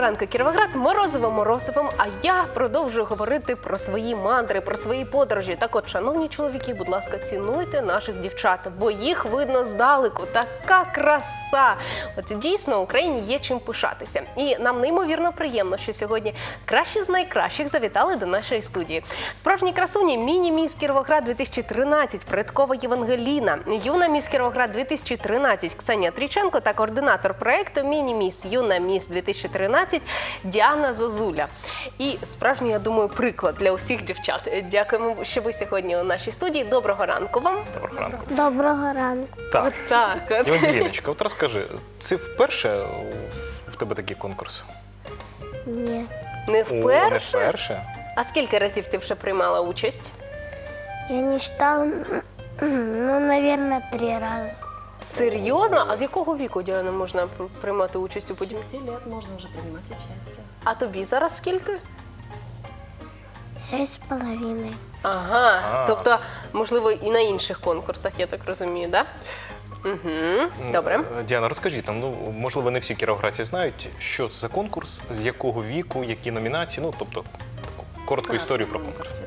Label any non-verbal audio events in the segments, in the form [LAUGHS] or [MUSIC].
ранку, Кіровоград, морозиво морозивом. А я продовжую говорити про свої мандри, про свої подорожі. Так от, шановні чоловіки, будь ласка, цінуйте наших дівчат, бо їх видно здалеку. Така краса! От дійсно Україні є чим пишатися. І нам неймовірно приємно, що сьогодні кращі з найкращих завітали до нашої студії. Справжні красуні міні-міс Кіровоград 2013, Предкова Євангеліна, юна міс Кіровоград 2013 Ксенія Тріченко та координатор проекту Міні-міс Юна Міс 2013 Діана Зозуля. І справжній, я думаю, приклад для усіх дівчат. Дякуємо, що ви сьогодні у нашій студії. Доброго ранку вам. Доброго ранку. Доброго ранку. Так, Так, от. От розкажи, це вперше в тебе такий конкурс? Ні. не О, не вперше. вперше. А скільки разів ти вже приймала участь? Я не считал, ну, наверное, три раза. Серйозно? А з якого віку Діана можна пр- приймати участь у С події? 6 лет можно уже принимать участие. А тобі зараз скільки? Шесть с половиной. Ага, А. тобто, можливо, і на інших конкурсах, я так розумію, так? Да? Угу. Добре. Е, Діана, розкажіть нам, ну можливо, не всі кіровоградці знають, що це за конкурс, з якого віку, які номінації, ну тобто таку коротку історію про конкурс.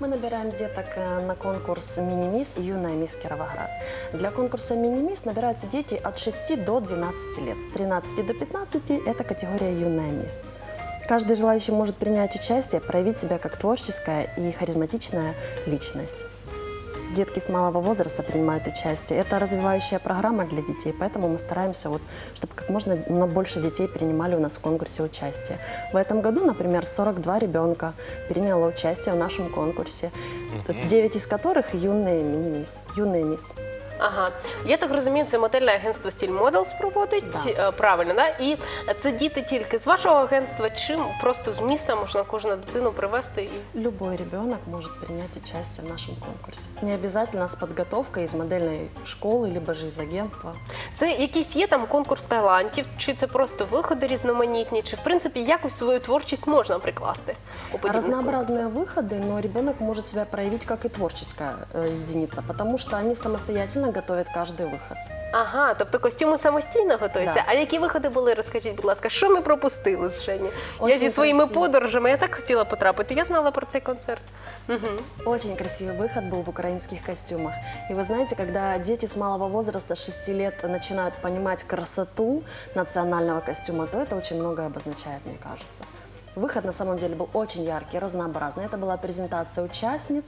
Мы набираем деток э, на конкурс «Мини-мисс» и «Юная мисс Кировоград». Для конкурса «Мини-мисс» набираются дети от 6 до 12 лет. С 13 до 15 – это категория «Юная мисс». Каждый желающий может принять участие, проявить себя как творческая и харизматичная личность. Детки с малого возраста принимают участие. Это развивающая программа для детей, поэтому мы стараемся, вот, чтобы как можно но больше детей принимали у нас в конкурсе участие. В этом году, например, 42 ребенка приняло участие в нашем конкурсе, 9 из которых юные мини-мисс, юные мисс. Ага. Я так розумію, це модельне агентство Steel Models проводить. Да. е, Правильно, да? І це діти тільки з вашого агентства, чи просто з міста можна кожну дитину привезти і. Любой ребенок может принять участие в нашем конкурсе. Не обязательно с подготовкой из модельной школы, либо же из агентства. Це якийсь є там конкурс талантів, чи це просто виходи різноманітні, чи в принципі якось свою творчість можна прикласти у подібних конкурсах? Разнообразные выходы, но ребенок может себя проявить как и творческая э, единица, потому что они самостоятельно готовят каждый выход. Ага, тобто костюми самостійно готуються. Да. А які виходи були? Розкажіть, будь ласка, що ми пропустили з Жені? я Очень зі своїми красиво. подорожами я так хотіла потрапити. Я знала про цей концерт. Угу. Очень красивый выход был в украинских костюмах. И вы знаете, когда дети с малого возраста, 6 лет, начинают понимать красоту национального костюма, то это очень многое обозначает, мне кажется. Выход на самом деле был очень яркий, разнообразный. Это была презентация участниц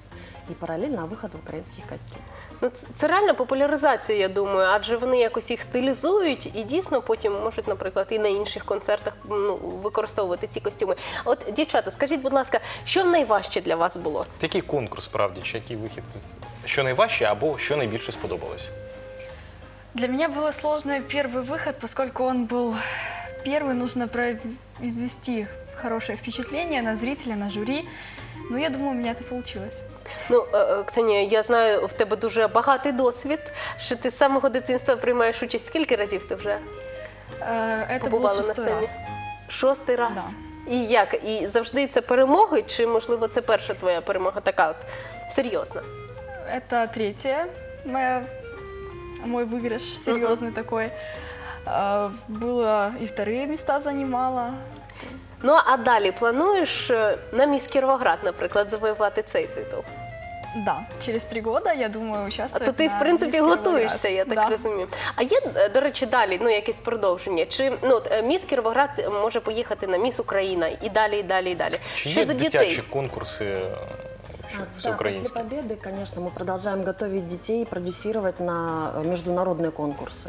и параллельно выход в украинских костюмах. Ну, це, це реально популяризація, я думаю, адже вони якось їх стилізують і дійсно потім можуть, наприклад, і на інших концертах ну, використовувати ці костюми. От, дівчата, скажіть, будь ласка, що найважче для вас було? Який конкурс справді, чи який вихід? Що найважче або що найбільше сподобалось? Для меня было сложно первый выход, поскольку он был первый, нужно произвести хорошее впечатление на зрителя, на жюри. Но я думаю, у меня это получилось. Ну, е, е, Ксенія, я знаю, в тебе дуже багатий досвід, що ти з самого дитинства приймаєш участь. Скільки разів ти вже Э, Это был побувала на шестой сцені? раз. Шостий раз. Да. І як? І завжди це перемоги, чи можливо це перша твоя перемога така от серйозна? Это третья моя, мой выигрыш серьезный такой. Э, Было и вторые места занимала. Ну а далі плануєш е, на міс Кіровоград, наприклад, завоювати цей титул? Да, через три года, я думаю, А участвовать то ти, на в принципі, Мисс Кировоград. готуєшся, я так Да. розумію. А є, е, до речі, далі ну, якесь продовження? Чи ну, от, е, міс Кіровоград може поїхати на міс Україна і далі, і далі, і далі. Чи є Щодо дитячі дітей, конкурси е, що- А, Да, после всеукраїнські? победы, конечно, мы продолжаем готовить детей и продюсировать на э, международные конкурсы.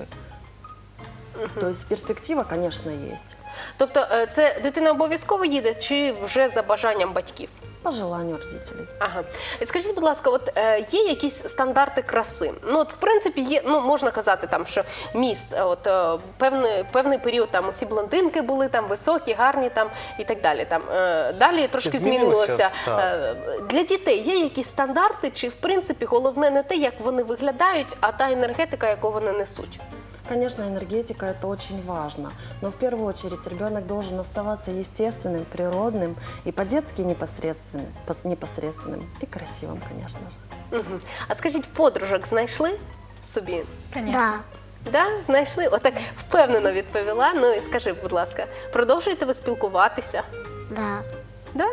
То есть перспектива, конечно, есть. тобто е, це дитина обов'язково їде, чи вже за бажанням батьків? По желанию родителей. Ага. І Скажіть, будь ласка, от е, є якісь стандарти краси? Ну, от, в принципі, є, ну можна казати, там, що міс, е, от е, певний, певний період там усі блондинки були там високі, гарні там і так далі. Там е, далі трошки змінилося змінилося. Е, для дітей є якісь стандарти, чи в принципі головне не те, як вони виглядають, а та енергетика, яку вони несуть? Конечно, энергетика это очень важно, но в первую очередь ребенок должен оставаться естественным, природным и по-детски непосредственным, пос- непосредственным и красивым, конечно же. Угу. А скажіть, подружок знайшли собі? Конечно. Да. Да, знайшли? Отак впевнено відповіла. Ну і скажи, будь ласка, продовжуєте ви спілкуватися? Да. Да?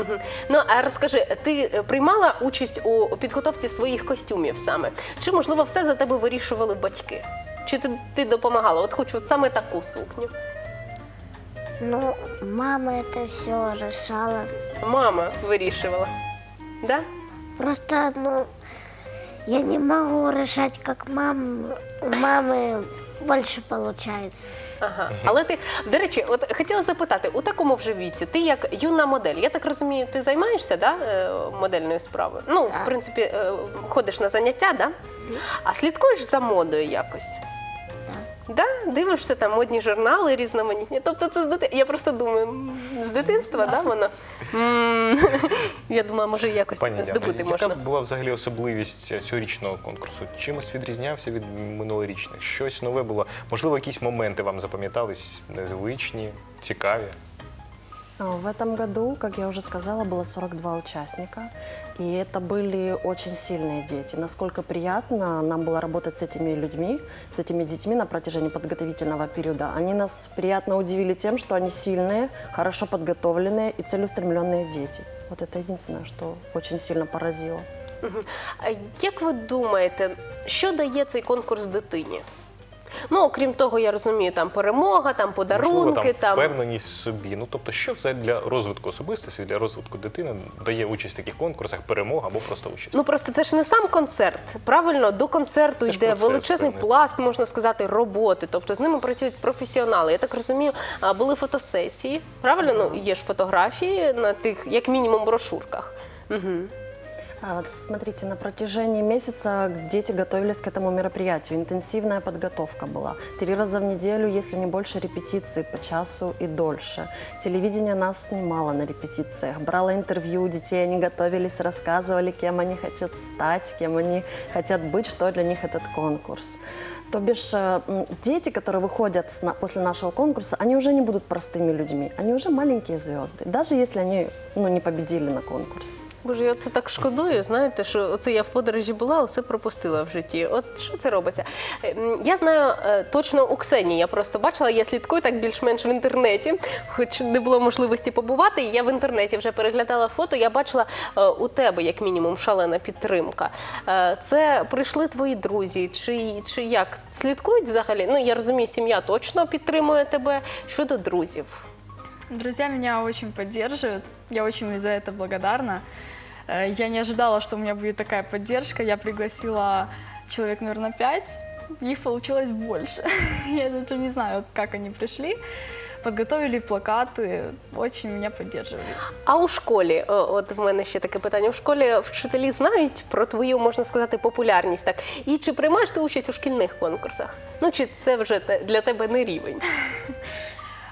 Угу. Ну а розкажи, ти е, приймала участь у підготовці своїх костюмів саме? Чи можливо все за тебе вирішували батьки? Чи ти, ти допомагала? От хочу саме таку сукню. Ну, мама это все решала. Мама вирішувала. Да? Просто, ну, я не могу решать, как мам. У мамы больше получается. Ага. Але ти, до речі, от хотіла запитати, у такому вже віці, ти як юна модель, я так розумію, ти займаєшся да, е, модельною справою? Ну, в Так. принципі, е, ходиш на заняття, да? а слідкуєш за модою якось? Да? Дивишся там модні журнали різноманітні. Тобто це з дитинства. Я просто думаю, м, з дитинства, да, воно? М, [LAUGHS] Я думаю, може якось Пані Діана, здобути яка можна. була взагалі особливість цьогорічного конкурсу? Чимось відрізнявся від минулорічних? Щось нове було? Можливо, якісь моменти вам запам'ятались незвичні, цікаві? А, В этом году, как я уже сказала, было 42 участника. И это были очень сильные дети. Насколько приятно нам было работать с этими людьми, с этими детьми на протяжении подготовительного периода. Они нас приятно удивили тем, что они сильные, хорошо подготовленные и целеустремленные дети. Вот это единственное, что очень сильно поразило. Мгм. А Як ви думаєте, що дає цей конкурс дитині? Ну, окрім того, я розумію, там перемога, там Можливо, подарунки, там там. впевненість в собі. Ну тобто, що все для розвитку особистості, для розвитку дитини дає участь в таких конкурсах, перемога або просто участь? Ну просто це ж не сам концерт. Правильно, до концерту Це йде процес величезний певний. пласт, можна сказати, роботи. Тобто з ними працюють професіонали. Я так розумію, а, були фотосесії. Правильно, ну є ж фотографії на тих, як мінімум, брошурках. Угу. А смотрите, на протяжении месяца дети готовились к этому мероприятию. Интенсивная подготовка была. Три раза в неделю, если не больше, репетиции по часу и дольше. Телевидение нас снимало на репетициях, брало интервью у детей, они готовились, рассказывали, кем они хотят стать, кем они хотят быть, что для них этот конкурс. То бишь, э, дети, которые выходят после нашего конкурса, они уже не будут простыми людьми, они уже маленькие звезды, даже если они ну, не победили на конкурсе. Боже, я це так шкодую. Знаєте, що оце я в подорожі була, усе пропустила в житті. От що це робиться? Е, Я знаю е, точно у Ксенії. Я просто бачила, я слідкую так більш-менш в інтернеті, хоч не було можливості побувати. Я в інтернеті вже переглядала фото. Я бачила е, у тебе, як мінімум, шалена підтримка. Е, Це прийшли твої друзі, чи, чи як слідкують взагалі? Ну я розумію, сім'я точно підтримує тебе щодо друзів. Друзья меня очень поддерживают. Я очень им за это благодарна. Э, Я не ожидала, что у меня будет такая поддержка. Я пригласила человек, наверное, пять. Их получилось больше. [LAUGHS] Я даже не знаю, вот как они пришли. Подготовили плакаты, очень меня поддерживали. А у школі, о, от в мене ще таке питання. У школі вчителі знають про твою, можна сказати, популярність, так? І чи приймаєш ти участь у шкільних конкурсах? Ну чи це вже те- для тебе не рівень? [LAUGHS]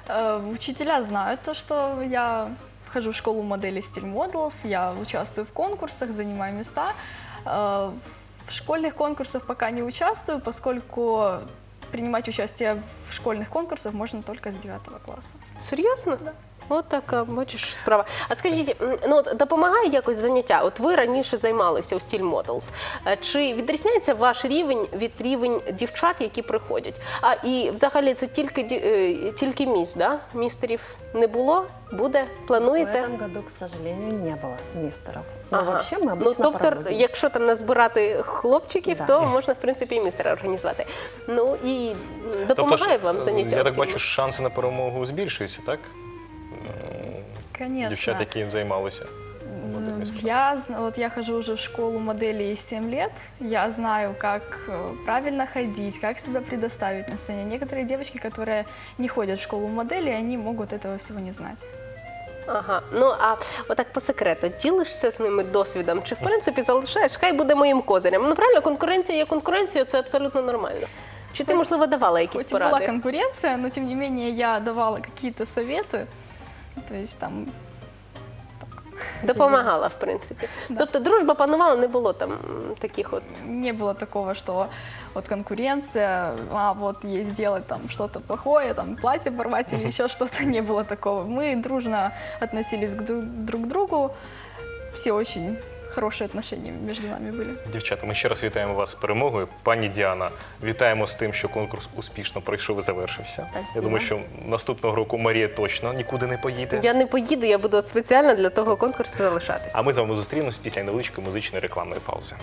Э, Учителя знают то, что я хожу в школу модели Style Models, я участвую в конкурсах, занимаю места. Э, В школьных конкурсах пока не участвую, поскольку принимать участие в школьных конкурсах можно только с 9 класса. Серйозно? От така, бачиш, справа. А скажіть, м, ну от допомагає якось заняття? От ви раніше займалися у Steel Models. Е, Чи відрізняється ваш рівень від рівень дівчат, які приходять? А і взагалі це тільки ді- е, тільки міст, да? Містерів не було? Буде? В Плануєте? этом году, к сожалению, не было мистеров. Но Ага. вообще мы ну, обычно тобто, проводим. якщо там назбирати хлопчиків, Да. то можна в принципі і містера організувати. Ну і м, Тобто допомагає ж, вам заняття. Я в так цьому? бачу, шанси на перемогу збільшуються, так? М, Конечно. Дівчат, які їм займалися. М, модельною справою. Я, зна- вот я хожу уже в школу моделей 7 лет. Я знаю, как э, правильно ходить, как себя предоставить на сцене. Некоторые девочки, которые не ходят в школу моделей, они могут этого всего не знать. Ага, ну а отак по секрету, ділишся з ними досвідом, чи в принципі залишаєш, хай буде моїм козирем. Ну правильно, конкуренція є конкуренцією, це абсолютно нормально. Чи ти, можливо, давала якісь Хоть и была поради? конкуренция, но тем не менее я давала какие-то советы. То есть там Допомагала, в принципі. Да. Тобто дружба панувала, не було там м, таких от. не было такого, что вот конкуренция, а вот ей сделать там что-то плохое, там платье порвать или еще что-то, не было такого. Мы дружно относились к дру- друг к другу, все очень хорошие отношения между нами были. Дівчата, ми ще раз вітаємо вас з перемогою. Пані Діана, вітаємо з тим, що конкурс успішно пройшов і завершився. Я думаю, що наступного року Марія точно нікуди не поїде. Я не поїду, я буду от спеціально для того конкурсу залишатися. А ми з вами зустрінемось після невеличкої музичної рекламної паузи.